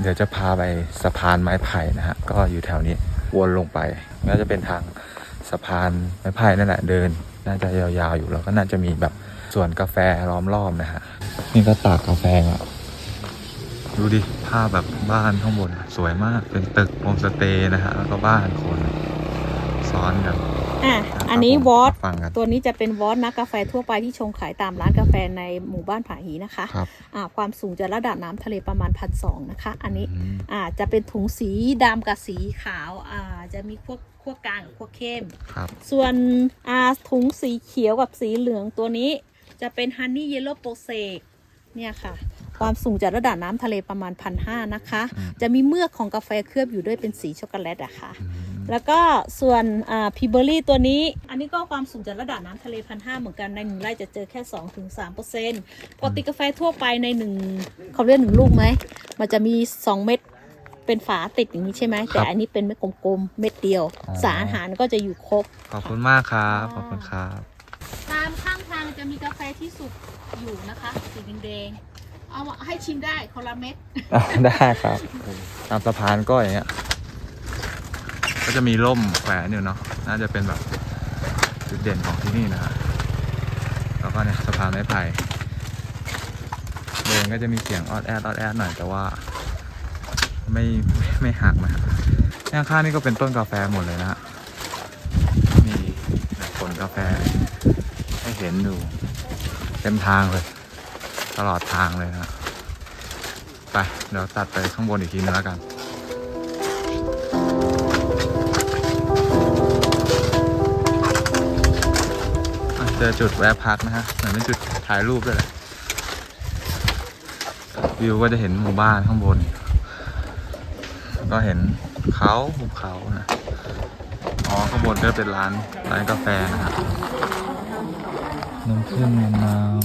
เดี๋ยวจะพาไปสะพานไม้ไผ่นะฮะ ก็อยู่แถวนี้วนลงไป น่าจะเป็นทางสะพานไม้ไผ่นั่นแหละเดิน น่าจะยาวๆอยู่แล้วก็น่าจะมีแบบสวนกาแฟล้อมรอบนะฮะ นี่ก็ตากกาแฟอะ ดูดิ ภาพแบบบ้านข้างบน สวยมาก เป็นตึกโฮมสเตย์นะฮะ แล้วก็บ้านคน ซ้อนกัน อะะครับอันนี้ผมวอตมาฟังกัน ตัวนี้จะเป็นวอตนักกาแฟทั่วไปที่ชงขายตามร้านกาแฟในหมู่บ้านผาหีนะคะครับอ่าความสูงจะระดับน้ำทะเลประมาณพันสองนะคะ อันนี้อืม อ่าจะเป็นถุงสีดำกับสีขาวอ่าจะมีขั้วขั้วกลางกับขั้วเข้ม ครับ ส่วนอ่าถุงสีเขียวกับสีเหลืองตัวนี้ จะเป็นฮันนี่เยลโล่โปเซกเนี่ยค่ะ ความสูงจากระดับน้ำทะเลประมาณพันห้านะคะ อืม จะมีเมือกของกาแฟเคลือบอยู่ด้วยเป็นสีช็อกโกแลตอะค่ะ อืม แล้วก็ส่วนอ่าพีเบอรี่ตัวนี้ อันนี้ก็ความสูงจากระดับน้ำทะเลพันห้าเหมือนกันในหนึ่งไร่จะเจอแค่2อถึงสเปอร์เซ็นต์ปกติกาแฟทั่วไปในหนึ่งเขาเรียกหนึ่งลูกไหม มันจะมี2เม็ดเป็นฝาติดอย่างนี้ใช่ไหม แต่อันนี้เป็นเม็ดกลมๆ เม็ดเดียวอ๋อสารอาหารก็จะอยู่ครบ ขอบคุณมากครับ ขอบคุณครับ ตามข้างทางจะมีกาแฟที่สุกอยู่นะคะ สีแดงๆเอามาให้ชิมได้คนละเม็ดอะได้ครับ ตามสะพานก็อย่างเงี้ย ก็จะมีร่มแขวนอยู่เนาะน่าจะเป็นแบบจุดเด่นของที่นี่นะครับแล้วก็เนี่ยสะพานไม้ไผ่เดินก็จะมีเสียงออดแอดออดแอดหน่อยแต่ว่า ไม่ไม่ไม่หักนะข้างข้างนี่ก็เป็นต้นกาแฟหมดเลยนะฮะมีผลกาแฟให้เห็นอยู่เต็มทางเลย ตลอดทางเลยนะไปเดี๋ยวตัดไปข้างบนอีกทีนึงแล้วกัน อะจอจุดแวะพักนะฮะเหมือนเป็นจุดถ่ายรูปด้วยแหละวิวก็จะเห็นหมู่บ้านข้างบน ก็เห็นเขาภูเขานะอ๋อข้างบนก็เป็นร้านร้านกาแฟนะฮะน้ำผึ้งมะนาว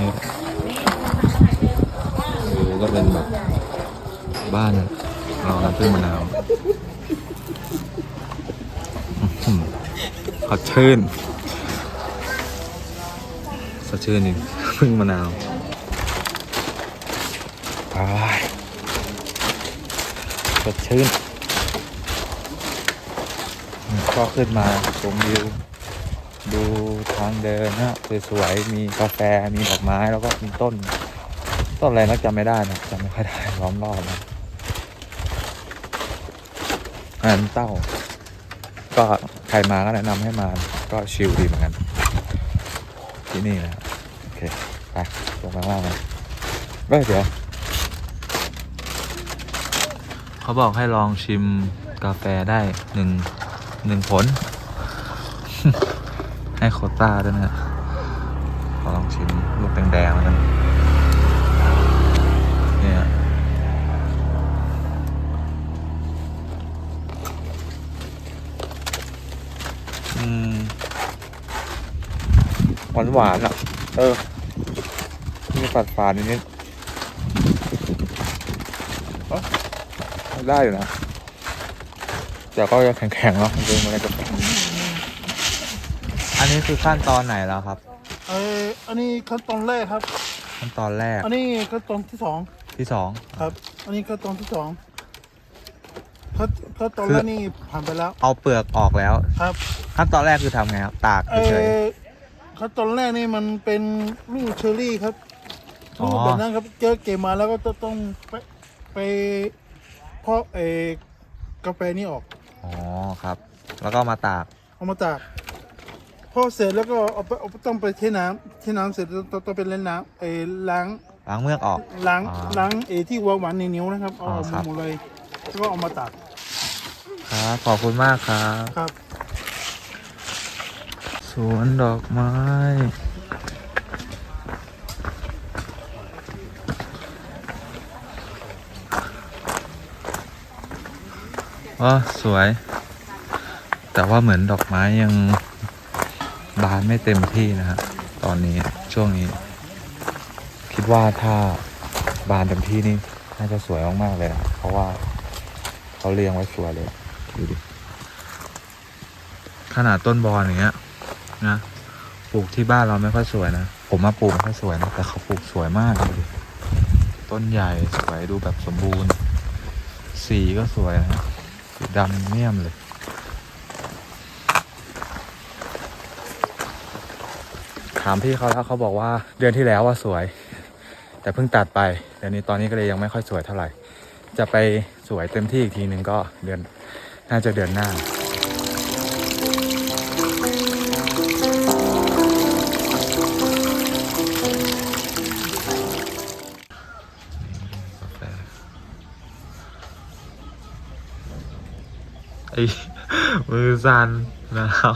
นี่ ก็เป็นแบบบ้านเราน้ำผึ้งมะนาวอื้อชื่นสดชื่นจริงพึ่งมะนาวไปสดชื่นก็ขึ้นมาชมวิวดูทางเดินนะสวยๆมีกาแฟมีดอกไม้แล้วก็มีต้น ต้นอะไรนักจำไม่ได้นะจำไม่ค่อยได้ล้อมรอบนะอันเต้า ก็ใครมาก็แนะนำให้มาก็ชิลดีเหมือนกัน ที่นี่นะโอเค ไปลงมาล่างกันเฮ้ยเดี๋ยว เขาบอกให้ลองชิมกาแฟได้หนึ่งหนึ่งผล ให้โคต้าด้วยนะฮะขอลองชิมลูกแดงๆแล้วกัน เนี่ยอืมหวานหวานๆอะ เออมีปัดฝาดนิดๆเอ้าได้อยู่นะแต่ก็จะแข็งๆเนาะเป็นอะไรกับอันนี้คือขั้นตอนไหนแล้วครับ เอออันนี้ขั้นตอนแรกครับ ขั้นตอนแรก อันนี้ขั้นตอนที่สอง ที่สองครับ อันนี้ขั้นตอนที่สองขั้นขั้นตอนคือแรกนี่ผ่านไปแล้ว เอาเปลือกออกแล้ว ครับขั้นตอนแรกคือทำไงครับ ตากเอเฉยอขั้นตอนแรกนี่มันเป็นลูกเชอรี่ครับอ๋อลูกแบบนั้นครับเจอเก็บมาแล้วก็จะต้องไปไปเพาะเออกาแฟนี่ออกๆอ๋อครับ แล้วก็มาตาก เอามาตากพอเสร็จแล้วก็เอาไปเอาต้องไปเทน้ำเทน้ำเสร็จต้องต้องไปเล่นน้ำเออล้าง ล้างเมือกออก ล้างอ่าล้างเอที่หวานหวานในนิ้วนะครับเอาออกอ๋อครัมาบ หมดเลยแล้วก็เอามาตากครับขอบคุณมากครับครับ สวนดอกไม้ว่าสวย แต่ว่าเหมือนดอกไม้ยังบานไม่เต็มที่นะฮะตอนนี้ช่วงนี้ คิดว่าถ้าบานเต็มที่นี่น่าจะสวยมากๆเลยนะเพราะว่าเขาเรียงไว้สวยเลยดูดิขนาดต้นบอลอย่างเงี้ยนะปลูกที่บ้านเราไม่ค่อยสวยนะผมมาปลูกไม่ค่อยสวยนะแต่เขาปลูกสวยมากเลยต้นใหญ่สวยดูแบบสมบูรณ์ สีก็สวยนะสีดำเมี่ยมเลยถามพี่เขาแล้วเขาบอกว่าเดือนที่แล้วว่าสวย แต่เพิ่งตัดไปเดี๋ยวนี้ตอนนี้ก็เลยยังไม่ค่อยสวยเท่าไหร่ จะไปสวยเต็มที่อีกทีหนึ่งก็เดือนน่าจะเดือนหน้ากาแฟไอ้มือสั่นหนาว